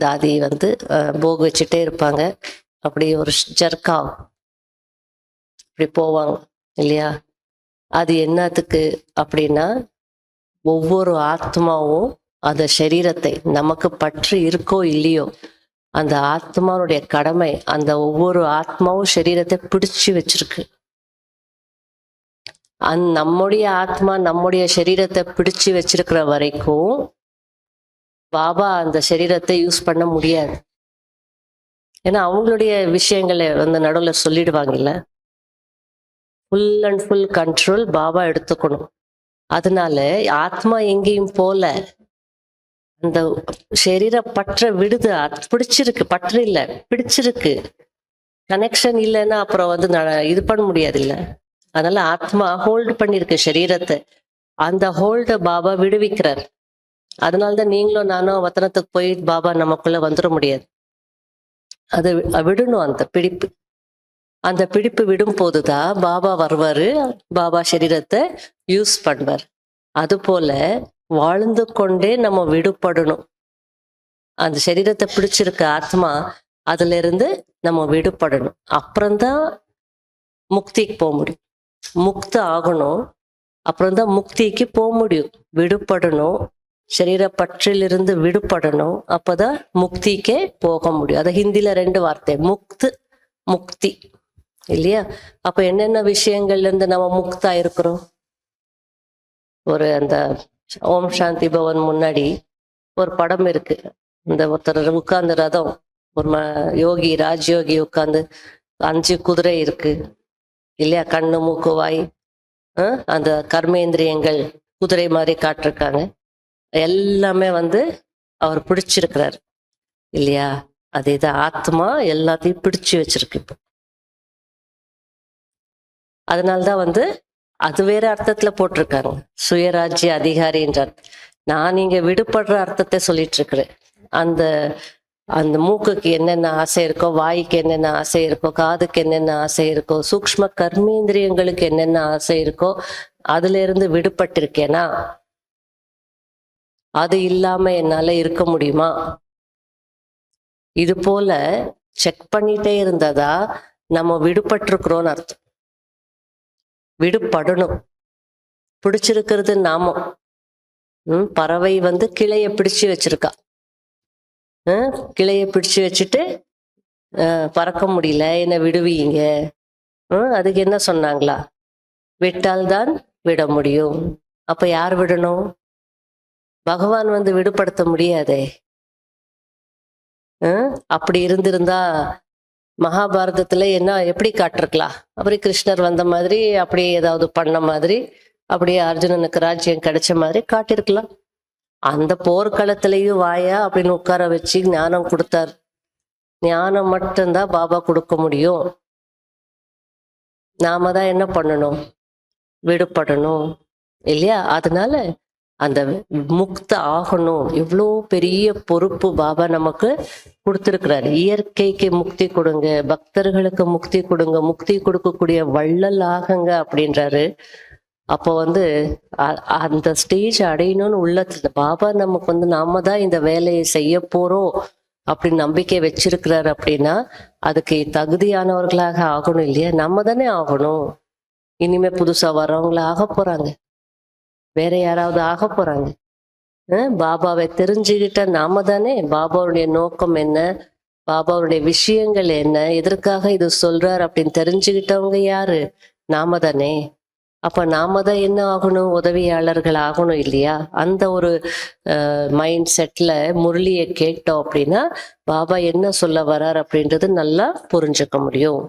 தாதி வந்து போக வச்சுட்டே இருப்பாங்க. அப்படி ஒரு ஜர்க்கா. இப்படி போவாங்க இல்லையா? அது என்னத்துக்கு அப்படின்னா ஒவ்வொரு ஆத்மாவும் அந்த சரீரத்தை நமக்கு பற்று இருக்கோ இல்லையோ அந்த ஆத்மாவுடைய கடமை அந்த ஒவ்வொரு ஆத்மாவும் சரீரத்தை பிடிச்சு வச்சிருக்கு. அந் நம்முடைய ஆத்மா நம்முடைய சரீரத்தை பிடிச்சு வச்சிருக்கிற வரைக்கும் பாபா அந்த சரீரத்தை யூஸ் பண்ண முடியாது. ஏன்னா அவங்களுடைய விஷயங்களை வந்து நடுவில் சொல்லிடுவாங்கல்ல. Full and full control Baba எடுத்துக்கணும். அதனால ஆத்மா எங்கேயும் போல அந்த சரீர பற்ற விடுது. அது பிடிச்சிருக்கு. பற்று இல்லை. பிடிச்சிருக்கு. கனெக்ஷன் இல்லைன்னா அப்புறம் வந்து நான் இது பண்ண முடியாது இல்ல அதனால ஆத்மா ஹோல்டு பண்ணியிருக்கு சரீரத்தை. அந்த ஹோல்ட பாபா விடுவிக்கிறார். அதனால்தான் நீங்களும் நானும் வத்தனத்துக்கு போய் பாபா நமக்குள்ள வந்துட முடியாது. அது விடணும் அந்த பிடிப்பு. அந்த பிடிப்பு விடும் போதுதான் பாபா வருவாரு பாபா சரீரத்தை யூஸ் பண்ணுவார். அது போல வாழ்ந்து கொண்டே நம்ம விடுபடணும். அந்த சரீரத்தை பிடிச்சிருக்க ஆத்மா அதுல இருந்து நம்ம விடுபடணும். அப்புறம்தான் முக்திக்கு போக முடியும். முக்த ஆகணும். அப்புறம்தான் முக்திக்கு போக முடியும். விடுபடணும். சரீர பற்றிலிருந்து விடுபடணும். அப்பதான் முக்திக்கே போக முடியும். அதை ஹிந்தில ரெண்டு வார்த்தை. முக்து முக்தி. இல்லையா? அப்ப என்னென்ன விஷயங்கள்ல இருந்து நம்ம முக்தா இருக்கிறோம்? ஒரு அந்த ஓம் சாந்தி பவன் முன்னாடி ஒரு படம் இருக்கு. இந்த ஒருத்தர் உட்கார்ந்து ரதம். ஒரு ம யோகி ராஜயோகி உட்கார்ந்து அஞ்சு குதிரை இருக்கு. இல்லையா? கண்ணு மூக்கு வாய். அந்த கர்மேந்திரியங்கள் குதிரை மாதிரி காட்டிருக்காங்க. எல்லாமே வந்து அவர் பிடிச்சிருக்கிறார். இல்லையா? அதேதான் ஆத்மா எல்லாத்தையும் பிடிச்சு வச்சிருக்கு இப்போ. அதனால்தான் வந்து அது வேற அர்த்தத்துல போட்டிருக்காங்க. சுயராஜ்ய அதிகாரின்றார் நான் இங்க விடுபடுற அர்த்தத்தை சொல்லிட்டு இருக்கிறேன் அந்த அந்த மூக்குக்கு என்னென்ன ஆசை இருக்கோ வாய்க்கு என்னென்ன ஆசை இருக்கோ காதுக்கு என்னென்ன ஆசை இருக்கோ சூக்ஷ்ம கர்மேந்திரியங்களுக்கு என்னென்ன ஆசை இருக்கோ அதுல இருந்து விடுபட்டிருக்கேனா? அது இல்லாம என்னால இருக்க முடியுமா? இது போல செக் பண்ணிட்டே இருந்ததா நம்ம விடுபட்டிருக்கிறோம்னு அர்த்தம். விடுபடணும். பிடிச்சிருக்கிறது நாமம் ம், பறவை வந்து கிளைய பிடிச்சு வச்சிருக்கா. ம், கிளைய பிடிச்சு வச்சுட்டு பறக்க முடியல. என்ன விடுவீங்க. ம், அதுக்கு என்ன சொன்னாங்களா? விட்டால்தான் விட முடியும். அப்ப யார் விடணும்? பகவான் வந்து விடுபடுத்த முடியாதே. அப்படி இருந்திருந்தா மகாபாரதத்துல என்ன எப்படி காட்டிருக்கலாம்? அப்படி கிருஷ்ணர் வந்த மாதிரி அப்படியே ஏதாவது பண்ண மாதிரி அப்படியே அர்ஜுனனுக்கு ராஜ்யம் கிடைச்ச மாதிரி காட்டிருக்கலாம். அந்த போர்க்களத்திலையும் வாயா அப்படின்னு உட்கார வச்சு ஞானம் கொடுத்தார். ஞானம் மட்டும்தான் பாபா கொடுக்க முடியும். நாம தான் என்ன பண்ணணும்? விடுபடணும். இல்லையா? அதனால அந்த முக்த ஆகணும். இவ்வளோ பெரிய பொறுப்பு பாபா நமக்கு கொடுத்துருக்கிறாரு. இயற்கைக்கு முக்தி கொடுங்க பக்தர்களுக்கு முக்தி கொடுங்க முக்தி கொடுக்கக்கூடிய வள்ளல் ஆகுங்க அப்படின்றாரு. அப்போ வந்து அ- அந்த ஸ்டேஜ் அடையணும்னு உள்ளத்துல பாபா நமக்கு வந்து நாம தான் இந்த வேலையை செய்ய போறோம் அப்படின்னு நம்பிக்கை வச்சிருக்கிறாரு அப்படின்னா அதுக்கு தகுதியானவர்களாக ஆகணும் இல்லையா? நம்ம தானே ஆகணும். இனிமே புதுசா வரவங்கள ஆக போறாங்க. வேற யாராவது ஆக போறாங்க. பாபாவை தெரிஞ்சுக்கிட்ட நாம தானே? பாபாவுடைய நோக்கம் என்ன? பாபாவுடைய விஷயங்கள் என்ன? எதற்காக இது சொல்றார் அப்படின்னு தெரிஞ்சுக்கிட்டவங்க யாரு? நாம தானே. அப்ப நாம தான் என்ன ஆகணும்? உதவியாளர்கள் ஆகணும் இல்லையா? அந்த ஒரு மைண்ட் செட்ல முரளியை கேட்டோம் அப்படின்னா பாபா என்ன சொல்ல வரார் அப்படின்றது நல்லா புரிஞ்சுக்க முடியும்.